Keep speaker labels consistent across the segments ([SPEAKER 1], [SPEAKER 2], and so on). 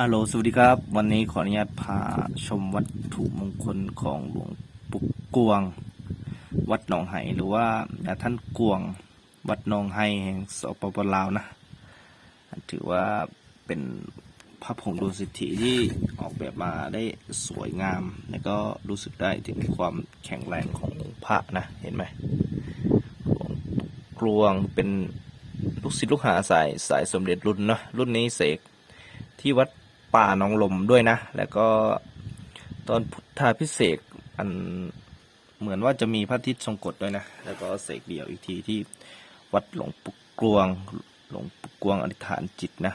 [SPEAKER 1] ฮัลโหลสวัสดีครับ วันนี้ขออนุญาตพาชมวัตถุมงคลของหลวงปู่กวง วัดหนองไห่หรือว่าท่านกวง วัดหนองไห่แห่งสปปลาวนะ ถือว่าเป็นพระผงดวงสิทธิที่ออกแบบมาได้สวยงาม แล้วก็รู้สึกได้ถึงความแข็งแรงของพระนะ เห็นไหมหลวงปู่กวงเป็นลูกศิษย์ลูกหาสายสายสมเด็จรุ่นเนาะรุ่นนี้เสกที่วัด ป่าหนองลมด้วยนะ แล้วก็ตอนพุทธาพิเศษอันเหมือนว่าจะมีพระทิตย์ทรงกฎด้วยนะ แล้วก็เสกเดี่ยวอีกทีที่วัดหลวงปู่กวงหลวงปู่กวงอธิษฐานจิตนะ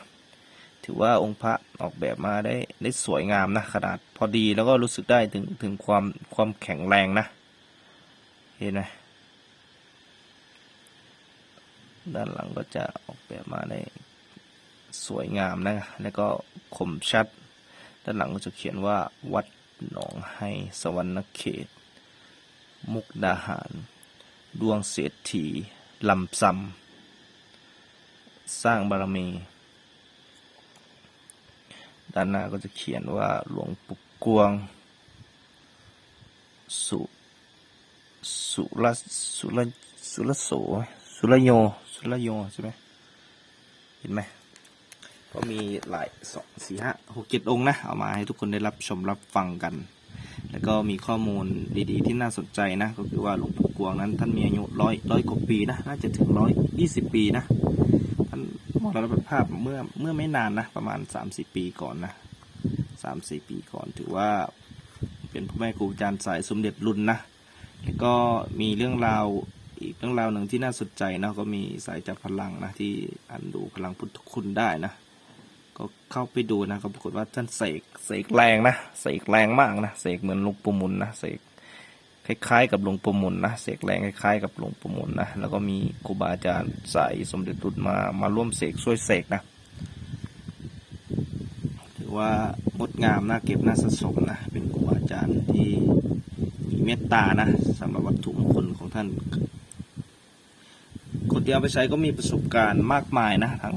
[SPEAKER 1] ถือว่าองค์พระออกแบบมาได้ได้สวยงามนะ ขนาดพอดีแล้วก็รู้สึกได้ถึงถึงความความแข็งแรงนะ เห็นไหมด้านหลังก็จะออกแบบมาได้สวยงามนะ แล้วก็ คมชัด ด้านหลังก็จะเขียนว่าวัดหนองไฮสวรรณเขต มุกดาหาร ดวงเศรษฐีลำซำสร้างบารมี ด้านหน้าก็จะเขียนว่าหลวงปู่กวง สุสุรสุรสุรโสสุรโย สุรโยใช่ไหมเห็นไหม ก็มีหลายสองสี่ห้าหกเจ็ดองนะ เอามาให้ทุกคนได้รับชมรับฟังกัน แล้วก็มีข้อมูลดีๆ ที่น่าสนใจนะ ก็คือว่าหลวงปู่กวงนั้น ท่านมีอายุร้อยร้อยกว่าปีนะ น่าจะถึงร้อยยี่สิบปีนะ ท่านมรณภาพเมื่อเมื่อไม่นานนะ ประมาณสามสี่ปีก่อนนะสามสี่ปีก่อน ถือว่าเป็นพ่อแม่ครูอาจารย์สายสมเด็จรุ่นนะ แล้วก็มีเรื่องราวอีกเรื่องราวหนึ่งที่น่าสนใจนะก็มีสายจับพลังนะที่อันดูพลังพุทธคุณได้นะ ก็เข้าไปดูนะก็ปรากฏว่าท่านเสกเสกแรงนะเสกแรงมากนะเสกเหมือนหลวงปู่มุนนะเสกคล้ายๆ กับหลวงปู่มุนนะเสกแรงคล้ายๆกับหลวงปู่มุนนะแล้วก็มีครูบาอาจารย์สายสมเด็จรุ่นมามาร่วมเสกช่วยเสกนะถือว่างดงามน่าเก็บน่าสะสมนะเป็นครูบาอาจารย์ที่มีเมตตานะสำหรับวัตถุมงคลของท่านคนที่เอาไปใช้ก็มีประสบการณ์มากมายนะทั้ง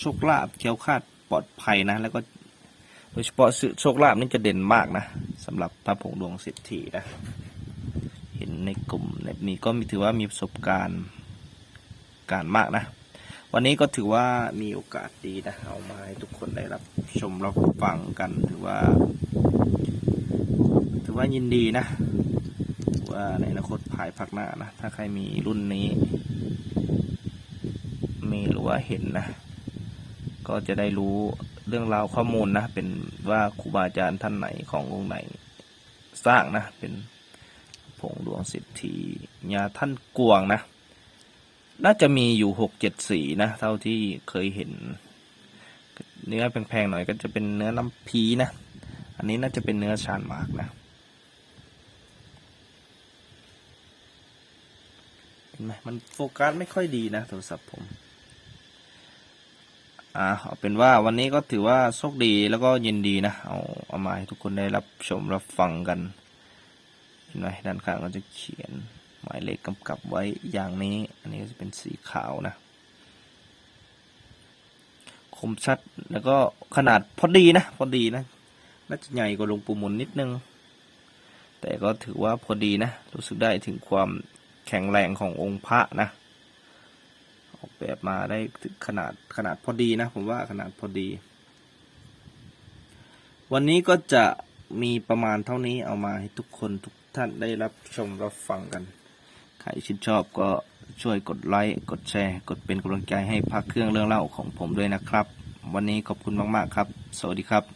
[SPEAKER 1] โชคลาภเคี้ยวคาดปลอดภัยนะ แล้วก็โดยเฉพาะสื่อโชคลาภนี่จะเด่นมากนะสำหรับพระผงดวงเศรษฐีนะเห็นในกลุ่มในนี้ก็มีถือว่ามีประสบการณ์การมากนะ วันนี้ก็ถือว่ามีโอกาสดีนะเอามาให้ทุกคนได้รับชมรับฟังกันถือว่า ถือว่ายินดีนะว่าในอนาคตภายภาคหน้านะ ถ้าใครมีรุ่นนี้ มีหรือว่าเห็นนะ ก็จะได้รู้เรื่องราวข้อมูลนะ เป็นว่าครูบาอาจารย์ท่านไหนขององค์ไหนสร้างนะ เป็นผงดวงสิทธีญาท่านกวงนะ น่าจะมีอยู่หกเจ็ดสีนะ เท่าที่เคยเห็น เนื้อแพงๆหน่อยก็จะเป็นเนื้อน้ำพีนะ อันนี้น่าจะเป็นเนื้อชานมากนะเห็นไหมมันโฟกัสไม่ค่อยดีนะโทรศัพท์ผม อ่าเอาเป็นว่าวันนี้ก็ถือว่าโชคดีแล้วก็ยินดีนะ เอาเอามาให้ทุกคนได้รับชมรับฟังกันเห็นไหมด้านข้างก็จะเขียนหมายเลขกำกับไว้อย่างนี้ อันนี้ก็จะเป็นสีขาวนะ คมชัดแล้วก็ขนาดพอดีนะ พอดีนะน่าจะใหญ่กว่าหลวงปู่หมุนนิดนึง แต่ก็ถือว่าพอดีนะ รู้สึกได้ถึงความแข็งแรงขององค์พระนะ ออกแบบมาได้ขนาดขนาดพอดีนะ ผมว่าขนาดพอดี วันนี้ก็จะมีประมาณเท่านี้เอามาให้ทุกคนทุกท่านได้รับชมรับฟังกัน ใครชื่นชอบก็ช่วยกดไลค์กดแชร์ กดเป็นกำลังใจให้พักเครื่องเรื่องเล่าของผมด้วยนะครับ วันนี้ขอบคุณมาก ๆ ครับ สวัสดีครับ